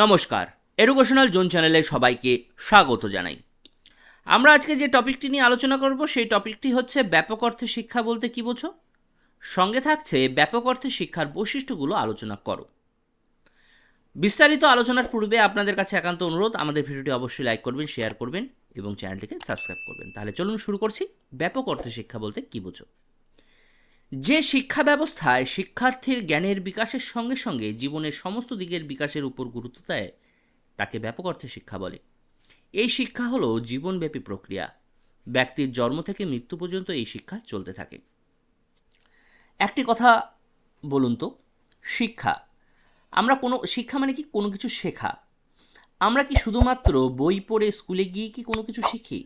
নমস্কার। Educational zone চ্যানেলে সবাইকে স্বাগত জানাই। আমরা আজকে যে টপিকটি নিয়ে আলোচনা করব, সেই টপিকটি হচ্ছে ব্যাপক অর্থে শিক্ষা বলতে কি বোঝো? সঙ্গে থাকছে ব্যাপক অর্থে শিক্ষার বৈশিষ্ট্যগুলো আলোচনা করো। বিস্তারিত আলোচনার পূর্বে আপনাদের কাছে একান্ত অনুরোধ, আমাদের ভিডিওটি অবশ্যই লাইক করবেন, শেয়ার করবেন এবং চ্যানেলটিকে সাবস্ক্রাইব করবেন। তাহলে চলুন শুরু করছি। ব্যাপক অর্থে শিক্ষা বলতে কি বোঝো? যে শিক্ষা ব্যবস্থায় শিক্ষার্থীর জ্ঞানের বিকাশের সঙ্গে সঙ্গে জীবনের সমস্ত দিকের বিকাশের উপর গুরুত্ব দেয়, তাকে ব্যাপক অর্থে শিক্ষা বলে। এই শিক্ষা হলো জীবনব্যাপী প্রক্রিয়া। ব্যক্তির জন্ম থেকে মৃত্যু পর্যন্ত এই শিক্ষা চলতে থাকে। একটি কথা বলুন তো, শিক্ষা। আমরা কোনো, শিক্ষা মানে কি? কোনো কিছু শেখা। আমরা কি শুধুমাত্র বই পড়ে স্কুলে গিয়ে কি কোনো কিছু শিখি?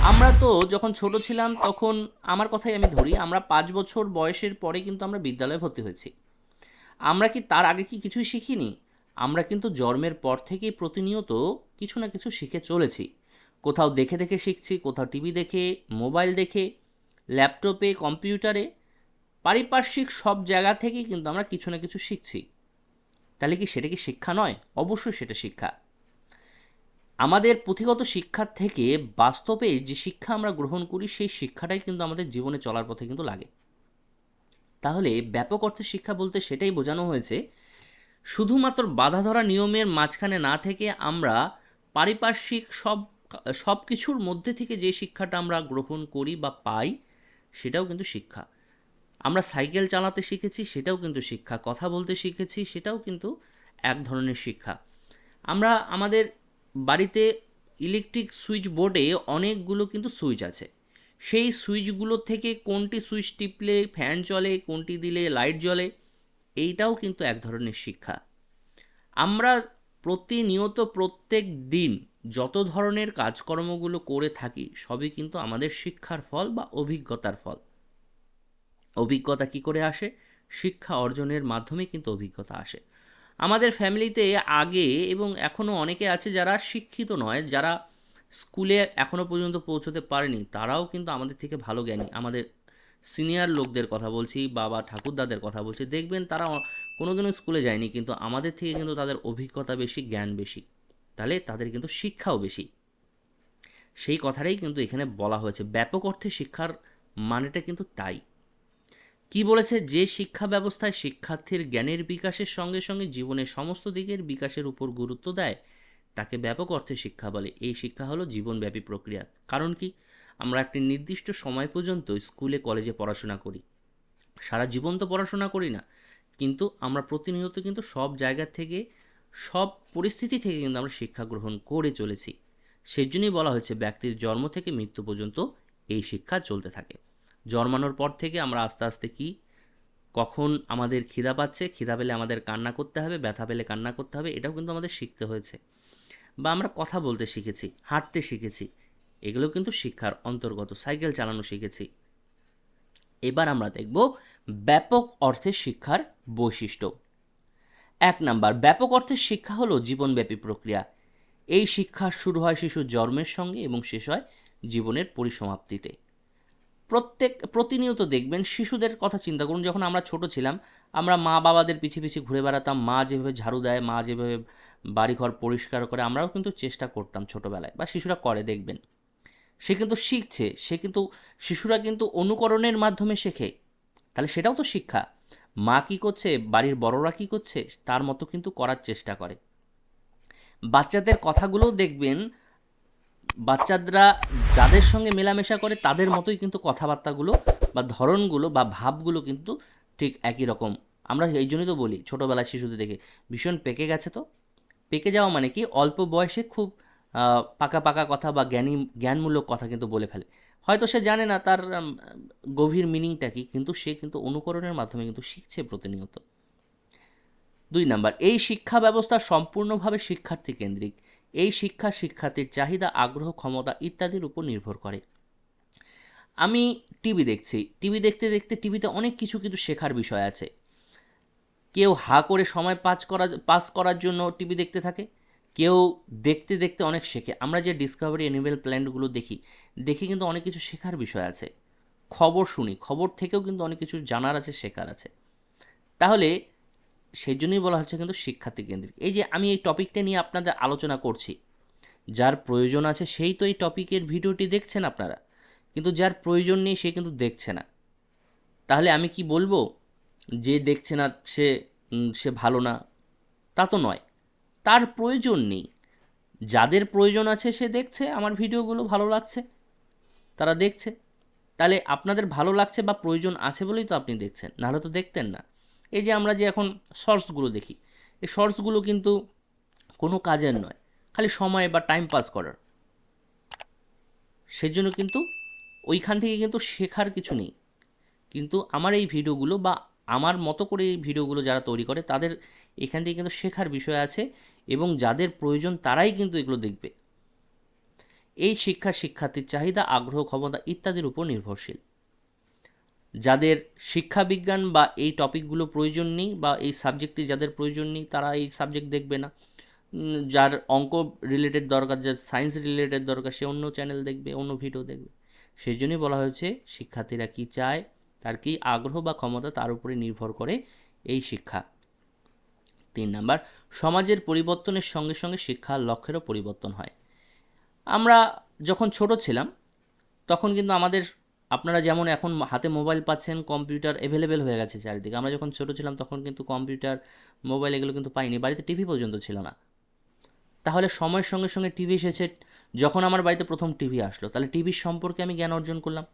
আমরা তো যখন ছোট ছিলাম তখন আমার কথাই আমি ধরি, আমরা পাঁচ বছর বয়সের পরে কিন্তু আমরা বিদ্যালয়ে ভর্তি হয়েছি। আমরা কি তার আগে কি কিছুই শিখিনি? আমরা কিন্তু জন্মের পর থেকেই প্রতিনিয়ত কিছু না কিছু শিখে চলেছি। কোথাও দেখে দেখে শিখছি, কোথাও টিভি দেখে, মোবাইল দেখে, ল্যাপটপে, কম্পিউটারে, পারিপার্শ্বিক সব জায়গা থেকেই কিন্তু আমরা কিছু না কিছু শিখছি। তাহলে কি সেটা কি শিক্ষা নয়? অবশ্যই সেটা শিক্ষা। আমাদের পুঁথিগত শিক্ষার থেকে বাস্তবে যে শিক্ষা আমরা গ্রহণ করি, সেই শিক্ষাটাই কিন্তু আমাদের জীবনে চলার পথে কিন্তু লাগে। তাহলে ব্যাপক অর্থে শিক্ষা বলতে সেটাই বোঝানো হয়েছে, শুধুমাত্র বাধা ধরা নিয়মের মাঝখানে না থেকে আমরা পারিপার্শ্বিক সব সব কিছুর মধ্যে থেকে যে শিক্ষাটা আমরা গ্রহণ করি বা পাই, সেটাও কিন্তু শিক্ষা। আমরা সাইকেল চালাতে শিখেছি, সেটাও কিন্তু শিক্ষা। কথা বলতে শিখেছি, সেটাও কিন্তু এক ধরনের শিক্ষা। আমরা আমাদের বাড়িতে ইলেকট্রিক সুইচ বোর্ডে অনেকগুলো কিন্তু সুইচ আছে। সেই সুইচগুলো থেকে কোনটি সুইচ টিপলে ফ্যান চলে, কোনটি দিলে লাইট জ্বলে, এইটাও কিন্তু এক ধরনের শিক্ষা। আমরা প্রতিনিয়ত প্রত্যেক দিন যত ধরনের কাজকর্মগুলো করে থাকি, সবই কিন্তু আমাদের শিক্ষার ফল বা অভিজ্ঞতার ফল। অভিজ্ঞতা কি করে আসে? শিক্ষা অর্জনের মাধ্যমে কিন্তু অভিজ্ঞতা আসে। আমাদের ফ্যামিলিতে আগে এবং এখনও অনেকে আছে যারা শিক্ষিত নয়, যারা স্কুলে এখনও পর্যন্ত পৌঁছতে পারেনি, তারাও কিন্তু আমাদের থেকে ভালো জ্ঞানী। আমাদের সিনিয়র লোকদের কথা বলছি, বাবা ঠাকুরদাদের কথা বলছি, দেখবেন তারা কোনোদিনও স্কুলে যায়নি, কিন্তু আমাদের থেকে কিন্তু তাদের অভিজ্ঞতা বেশি, জ্ঞান বেশি। তাহলে তাদের কিন্তু শিক্ষাও বেশি। সেই কথাটাই কিন্তু এখানে বলা হয়েছে। ব্যাপক অর্থে শিক্ষার মানেটা কিন্তু তাই। কি বলেছে যে শিক্ষা ব্যবস্থায় শিক্ষার্থীর জ্ঞানের বিকাশের সঙ্গে সঙ্গে জীবনের সমস্ত দিকের বিকাশের উপর গুরুত্ব দেয়, তাকে ব্যাপক অর্থে শিক্ষা বলে। এই শিক্ষা হলো জীবনব্যাপী প্রক্রিয়া। কারণ কি? আমরা একটি নির্দিষ্ট সময় পর্যন্ত স্কুলে, কলেজে পড়াশোনা করি। সারা জীবন তো পড়াশোনা করি না। কিন্তু আমরা প্রতিনিয়ত কিন্তু সব জায়গা থেকে, সব পরিস্থিতি থেকে কিন্তু আমরা শিক্ষা গ্রহণ করে চলেছি। সেই জন্যই বলা হয়েছে ব্যক্তির জন্ম থেকে মৃত্যু পর্যন্ত এই শিক্ষা চলতে থাকে। জন্মানোর পর থেকে আমরা আস্তে আস্তে কি, কখন আমাদের খিদা পাচ্ছে, খিদা পেলে আমাদের কান্না করতে হবে, ব্যথা পেলে কান্না করতে হবে, এটাও কিন্তু আমাদের শিখতে হয়েছে। বা আমরা কথা বলতে শিখেছি, হাঁটতে শিখেছি, এগুলো কিন্তু শিক্ষার অন্তর্গত, সাইকেল চালানো শিখেছি। এবার আমরা দেখব ব্যাপক অর্থে শিক্ষার বৈশিষ্ট্য। এক নাম্বার, ব্যাপক অর্থের শিক্ষা হলো জীবনব্যাপী প্রক্রিয়া। এই শিক্ষা শুরু হয় শিশুর জন্মের সঙ্গে এবং শেষ হয় জীবনের পরিসমাপ্তিতে। প্রত্যেক, প্রতিনিয়ত দেখবেন শিশুদের কথা চিন্তা করুন, যখন আমরা ছোট ছিলাম, আমরা মা বাবাদের পিছিয়ে পিছিয়ে ঘুরে বেড়াতাম, মা যেভাবে ঝাড়ু দেয়, মা যেভাবে বাড়িঘর পরিষ্কার করে, আমরাও কিন্তু চেষ্টা করতাম ছোটোবেলায়, বা শিশুরা করে দেখবেন। সে কিন্তু শিখছে, সে কিন্তু, শিশুরা কিন্তু অনুকরণের মাধ্যমে শেখে, তাহলে সেটাও তো শিক্ষা। মা কী করছে, বাড়ির বড়রা কী করছে, তার মতো কিন্তু করার চেষ্টা করে। বাচ্চাদের কথাগুলোও দেখবেন বাচ্চারা যাদের সঙ্গে মেলামেশা করে, তাদের মতোই কিন্তু কথাবার্তাগুলো বা ধরনগুলো বা ভাবগুলো কিন্তু ঠিক একই রকম। আমরা এই জন্যই তো বলি, ছোটোবেলায় শিশুদের দেখে। ভীষণ পেকে গেছে তো। পেকে যাওয়া মানে কি? অল্প বয়সে খুব পাকা পাকা কথা বা জ্ঞানী, জ্ঞানমূলক কথা কিন্তু বলে ফেলে। হয়তো সে জানে না তার গভীর মিনিংটা কি, কিন্তু সে কিন্তু অনুকরণের মাধ্যমে কিন্তু শিখছে প্রতিনিয়ত। দুই নাম্বার, এই শিক্ষা ব্যবস্থা সম্পূর্ণভাবে শিক্ষার্থী কেন্দ্রিক। এই শিক্ষা শিক্ষার্থীর চাহিদা, আগ্রহ, ক্ষমতা ইত্যাদির উপর নির্ভর করে। আমি টিভি দেখছি। টিভি দেখতে দেখতে টিভিতে অনেক কিছু কিন্তু শেখার বিষয় আছে। কেউ হা করে সময় পাস করা, পাস করার জন্য টিভি দেখতে থাকে। কেউ দেখতে দেখতে অনেক শেখে। আমরা যে ডিসকভারি অ্যানিমেল প্ল্যান্টগুলো দেখি দেখি কিন্তু অনেক কিছু শেখার বিষয় আছে। খবর শুনি। খবর থেকেও কিন্তু অনেক কিছু জানার আছে, শেখার আছে। তাহলে সেই জন্যই বলা হচ্ছে কিন্তু শিক্ষার্থী কেন্দ্রিক। এই যে আমি এই টপিকটা নিয়ে আপনাদের আলোচনা করছি, যার প্রয়োজন আছে সেই তো এই টপিকের ভিডিওটি দেখছেন আপনারা, কিন্তু যার প্রয়োজন নেই সে কিন্তু দেখছে না। তাহলে আমি কি বলব, যে দেখছে না সে সে ভালো না? তা তো নয়। তার প্রয়োজন নেই। যাদের প্রয়োজন আছে সে দেখছে, আমার ভিডিওগুলো ভালো লাগছে, তারা দেখছে। তাহলে আপনাদের ভালো লাগছে বা প্রয়োজন আছে বলেই তো আপনি দেখছেন, নাহলে তো দেখতেন না। এই যে আমরা যে এখন শর্টসগুলো দেখি, এই শর্টসগুলো কিন্তু কোনো কাজের নয়, খালি সময় বা টাইম পাস করার। সেজন্য কিন্তু ওইখান থেকে কিন্তু শেখার কিছু নেই। কিন্তু আমার এই ভিডিওগুলো বা আমার মতো করে এই ভিডিওগুলো যারা তৈরি করে, তাদের এখান থেকে কিন্তু শেখার বিষয় আছে এবং যাদের প্রয়োজন তারাই কিন্তু এগুলো দেখবে। এই শিক্ষা, শিক্ষার্থীর চাহিদা, আগ্রহ, ক্ষমতা ইত্যাদির উপর নির্ভরশীল। যাদের শিক্ষা বিজ্ঞান বা এই টপিকগুলো প্রয়োজন নেই বা এই সাবজেক্টে যাদের প্রয়োজন নেই, তারা এই সাবজেক্ট দেখবে না। যার অঙ্ক রিলেটেড দরকার, যার সায়েন্স রিলেটেড দরকার, সে অন্য চ্যানেল দেখবে, অন্য ভিডিও দেখবে। সেই জন্যই বলা হয়েছে, শিক্ষার্থীরা কী চায়, তার কী আগ্রহ বা ক্ষমতা তার উপরে নির্ভর করে এই শিক্ষা। তিন নাম্বার, সমাজের পরিবর্তনের সঙ্গে সঙ্গে শিক্ষার লক্ষ্যেরও পরিবর্তন হয়। আমরা যখন ছোট ছিলাম, তখন কিন্তু আমাদের আপনারা যেমন এখন হাতে মোবাইল পাচ্ছেন, কম্পিউটার অ্যাভেলেবেল হয়ে গেছে চারিদিকে। আমরা যখন ছোটো ছিলাম তখন কিন্তু কম্পিউটার, মোবাইল এগুলো কিন্তু পাইনি। বাড়িতে টিভি পর্যন্ত ছিল না। তাহলে সময়ের সঙ্গে সঙ্গে টিভি এসেছে। যখন আমার বাড়িতে প্রথম টিভি আসলো, তাহলে টিভির সম্পর্কে আমি জ্ঞান অর্জন করলাম।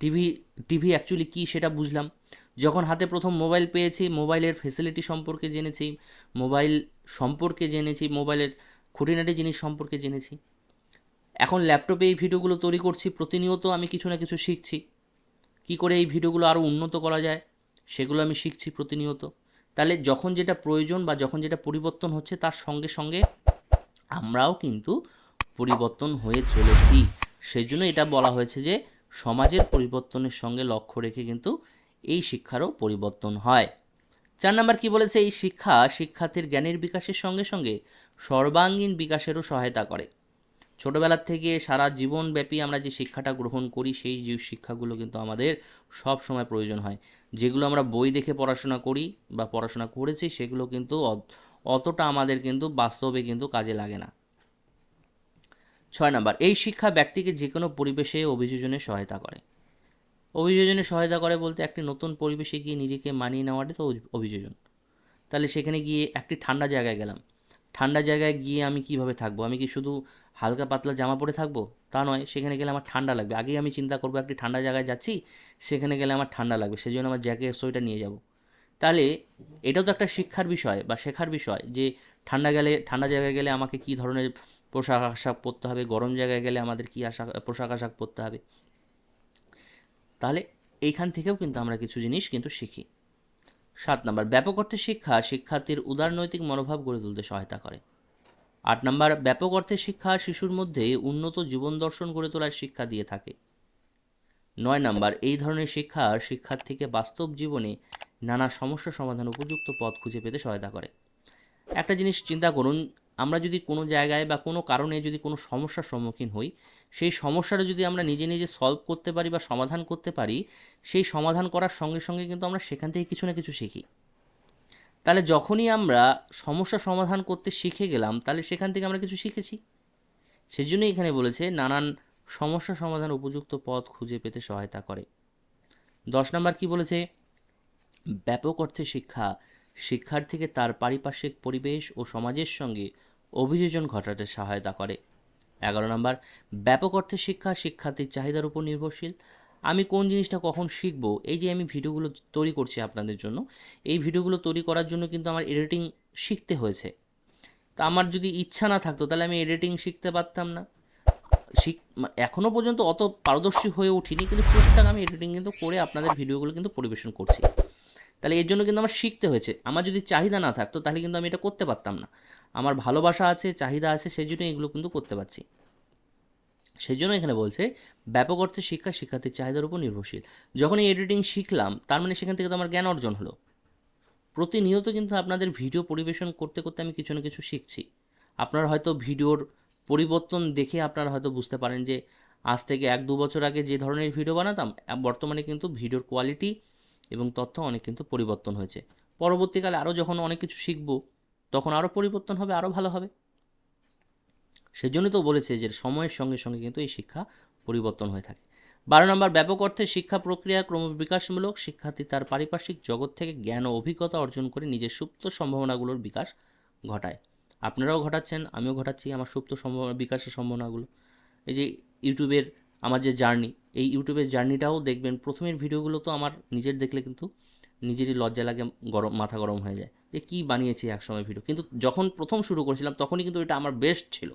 টিভি টিভি অ্যাকচুয়ালি কী সেটা বুঝলাম। যখন হাতে প্রথম মোবাইল পেয়েছি, মোবাইলের ফেসিলিটি সম্পর্কে জেনেছি, মোবাইল সম্পর্কে জেনেছি, মোবাইলের খুঁটিনাটি জিনিস সম্পর্কে জেনেছি। এখন ল্যাপটপে এই ভিডিওগুলো তৈরি করছি, প্রতিনিয়ত আমি কিছু না কিছু শিখছি। কি করে এই ভিডিওগুলো আরও উন্নত করা যায়, সেগুলো আমি শিখছি প্রতিনিয়ত। তাহলে যখন যেটা প্রয়োজন বা যখন যেটা পরিবর্তন হচ্ছে, তার সঙ্গে সঙ্গে আমরাও কিন্তু পরিবর্তন হয়ে চলেছি। সেই জন্য এটা বলা হয়েছে যে, সমাজের পরিবর্তনের সঙ্গে লক্ষ্য রেখে কিন্তু এই শিক্ষারও পরিবর্তন হয়। চার নাম্বার কি বলেছে? এই শিক্ষা শিক্ষার্থীর জ্ঞানের বিকাশের সঙ্গে সঙ্গে সর্বাঙ্গীন বিকাশেরও সহায়তা করে। ছোটোবেলার থেকে সারা জীবনব্যাপী আমরা যে শিক্ষাটা গ্রহণ করি, সেই যে শিক্ষাগুলো কিন্তু আমাদের সব সময় প্রয়োজন হয়। যেগুলো আমরা বই দেখে পড়াশোনা করি বা পড়াশোনা করেছি, সেগুলো কিন্তু অতটা আমাদের কিন্তু বাস্তবে কিন্তু কাজে লাগে না। ছয় নম্বর, এই শিক্ষা ব্যক্তিকে যে কোনো পরিবেশে অভিযোজনে সহায়তা করে। অভিযোজনে সহায়তা করে বলতে একটি নতুন পরিবেশে গিয়ে নিজেকে মানিয়ে নেওয়াটা তো অভি- অভিযোজন। তাহলে সেখানে গিয়ে একটি ঠান্ডা জায়গায় গেলাম। ঠান্ডা জায়গায় গিয়ে আমি কীভাবে থাকব? আমি কি শুধু হালকা পাতলা জামা পরে থাকব, তা নয়, সেখানে গেলে আমার ঠান্ডা লাগবে। আগেই আমি চিন্তা করব, একটি ঠান্ডা জায়গায় যাচ্ছি, সেখানে গেলে আমার ঠান্ডা লাগবে সেই জন্য আমার জ্যাকেট, সোয়েটার নিয়ে যাব। তাহলে এটাও তো একটা শিক্ষার বিষয় বা শেখার বিষয় যে ঠান্ডা গেলে, ঠান্ডা জায়গায় গেলে আমাকে কী ধরনের পোশাক আশাক পরতে হবে, গরম জায়গায় গেলে আমাদের কী আশাক, পোশাক আশাক পরতে হবে। তাহলে এইখান থেকেও কিন্তু আমরা কিছু জিনিস কিন্তু শিখি। সাত নম্বর, ব্যাপক অর্থে শিক্ষা, শিক্ষার্থীর উদারনৈতিক মনোভাব গড়ে তুলতে সহায়তা করে। আট নম্বর, ব্যাপক অর্থে শিক্ষা শিশুর মধ্যে উন্নত জীবন দর্শন গড়ে তোলার শিক্ষা দিয়ে থাকে। নয় নাম্বার, এই ধরনের শিক্ষা শিক্ষার্থীকে বাস্তব জীবনে নানা সমস্যা সমাধান উপযুক্ত পথ খুঁজে পেতে সহায়তা করে। একটা জিনিস চিন্তা করুন, আমরা যদি কোনো জায়গায় বা কোনো কারণে যদি কোনো সমস্যার সম্মুখীন হই, সেই সমস্যাটা যদি আমরা নিজে নিজে সলভ করতে পারি বা সমাধান করতে পারি, সেই সমাধান করার সঙ্গে সঙ্গে কিন্তু আমরা সেখান থেকে কিছু না কিছু শিখি। তাহলে যখনই আমরা সমস্যা সমাধান করতে শিখে গেলাম, তাহলে সেখান থেকে আমরা কিছু শিখেছি। সেই জন্যই এখানে বলেছে, নানান সমস্যা সমাধান উপযুক্ত পথ খুঁজে পেতে সহায়তা করে। দশ নম্বর কি বলেছে? ব্যাপক অর্থে শিক্ষা শিক্ষার্থীকে তার পারিপার্শ্বিক পরিবেশ ও সমাজের সঙ্গে অভিযোজন ঘটাতে সহায়তা করে। এগারো নম্বর, ব্যাপক অর্থে শিক্ষা শিক্ষার্থীর চাহিদার উপর নির্ভরশীল। আমি কোন জিনিসটা কখন শিখব? এই যে আমি ভিডিওগুলো তৈরি করছি আপনাদের জন্য, এই ভিডিওগুলো তৈরি করার জন্য কিন্তু আমার এডিটিং শিখতে হয়েছে। তা আমার যদি ইচ্ছা না থাকতো, তাহলে আমি এডিটিং শিখতে পারতাম না। শিখ এখনও পর্যন্ত অত পারদর্শী হয়ে উঠিনি, কিন্তু টুকটাক আমি এডিটিং কিন্তু করে আপনাদের ভিডিওগুলো কিন্তু পরিবেশন করছি। তাহলে এর জন্য কিন্তু আমার শিখতে হয়েছে। আমার যদি চাহিদা না থাকতো, তাহলে কিন্তু আমি এটা করতে পারতাম না। আমার ভালোবাসা আছে, চাহিদা আছে, সেই জন্য এগুলো কিন্তু করতে পারছি। সেই জন্য এখানে বলছে, ব্যাপক অর্থে শিক্ষা শিক্ষার্থীর চাহিদার উপর নির্ভরশীল। যখন এই এডিটিং শিখলাম, তার মানে সেখান থেকে তো আমার জ্ঞান অর্জন হলো। প্রতিনিয়ত কিন্তু আপনাদের ভিডিও পরিবেশন করতে করতে আমি কিছু না কিছু শিখছি। আপনারা হয়তো ভিডিওর পরিবর্তন দেখে আপনারা হয়তো বুঝতে পারেন যে, আজ থেকে এক দু বছর আগে যে ধরনের ভিডিও বানাতাম বর্তমানে কিন্তু ভিডিওর কোয়ালিটি এবং তথ্য অনেক কিন্তু পরিবর্তন হয়েছে। পরবর্তীকালে আরও যখন অনেক কিছু শিখব, তখন আরও পরিবর্তন হবে আরও ভালো হবে। সেজন্য তো বলেছে যে সময়ের সঙ্গে সঙ্গে কিন্তু এই শিক্ষা পরিবর্তন হয়ে থাকে। বারো নম্বর, ব্যাপক অর্থে শিক্ষা প্রক্রিয়া ক্রমবিকাশমূলক। শিক্ষার্থী তার পারিপার্শ্বিক জগৎ থেকে জ্ঞান ও অভিজ্ঞতা অর্জন করে নিজের সুপ্ত সম্ভাবনাগুলোর বিকাশ ঘটায়। আপনারাও ঘটাচ্ছেন, আমিও ঘটাচ্ছি আমার সুপ্ত সম্ভাবনা, বিকাশের সম্ভাবনাগুলো। এই যে ইউটিউবের আমার যে জার্নি, এই ইউটিউবের জার্নিটাও দেখবেন, প্রথমের ভিডিওগুলো তো আমার নিজের দেখলে কিন্তু নিজেরই লজ্জা লাগে, গরম, মাথা গরম হয়ে যায়। যে কী বানিয়েছি একসময় ভিডিও? কিন্তু যখন প্রথম শুরু করেছিলাম, তখনই কিন্তু এটা আমার বেস্ট ছিল।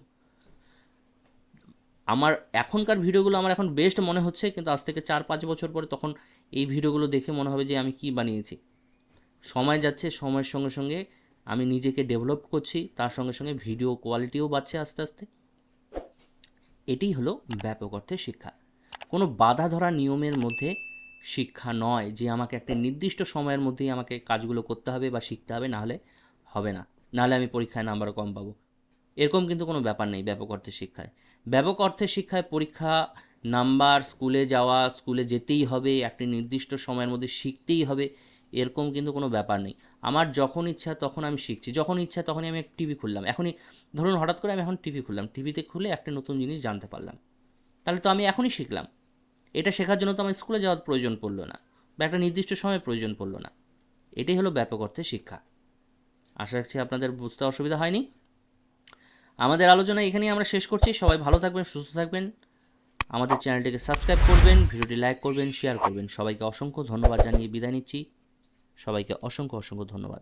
আমার এখনকার ভিডিওগুলো আমার এখন বেস্ট মনে হচ্ছে, কিন্তু আজ থেকে চার পাঁচ বছর পরে তখন এই ভিডিওগুলো দেখে মনে হবে যে আমি কি বানিয়েছি। সময় যাচ্ছে, সময়ের সঙ্গে সঙ্গে আমি নিজেকে ডেভেলপ করছি, তার সঙ্গে সঙ্গে ভিডিও কোয়ালিটিও বাড়ছে আস্তে আস্তে। এটাই হলো ব্যাপক অর্থে শিক্ষা। কোনো বাধা ধরা নিয়মের মধ্যে শিক্ষা নয় যে আমাকে একটা নির্দিষ্ট সময়ের মধ্যেই আমাকে কাজগুলো করতে হবে বা শিখতে হবে, নাহলে হবে না। নাহলে আমি পরীক্ষায় নাম্বার কম পাবো। এরকম কিন্তু কোনো ব্যাপার নেই ব্যাপক অর্থে শিক্ষায়। ব্যাপক অর্থে শিক্ষায় পরীক্ষা, নাম্বার, স্কুলে যাওয়া, স্কুলে যেতেই হবে, একটি নির্দিষ্ট সময়ের মধ্যে শিখতেই হবে, এরকম কিন্তু কোনো ব্যাপার নেই। আমার যখন ইচ্ছা তখন আমি শিখছি, যখন ইচ্ছা তখনই আমি টিভি খুললাম। এখনই ধরুন হঠাৎ করে আমি এখন টিভি খুললাম, টিভিতে খুলে একটা নতুন জিনিস জানতে পারলাম। তাহলে তো আমি এখনই শিখলাম। এটা শেখার জন্য তো আমার স্কুলে যাওয়ার প্রয়োজন পড়ল না বা একটা নির্দিষ্ট সময় প্রয়োজন পড়ল না। এটাই হলো ব্যাপক অর্থে শিক্ষা। আশা রাখছি আপনাদের বুঝতে অসুবিধা হয়নি। আমাদের আলোচনা এখানেই আমরা শেষ করছি। সবাই ভালো থাকবেন, সুস্থ থাকবেন। আমাদের চ্যানেলটিকে সাবস্ক্রাইব করবেন, ভিডিওটি লাইক করবেন শেয়ার করবেন। সবাইকে অসংখ্য ধন্যবাদ জানিয়ে বিদায় নিচ্ছি। সবাইকে অসংখ্য অসংখ্য ধন্যবাদ।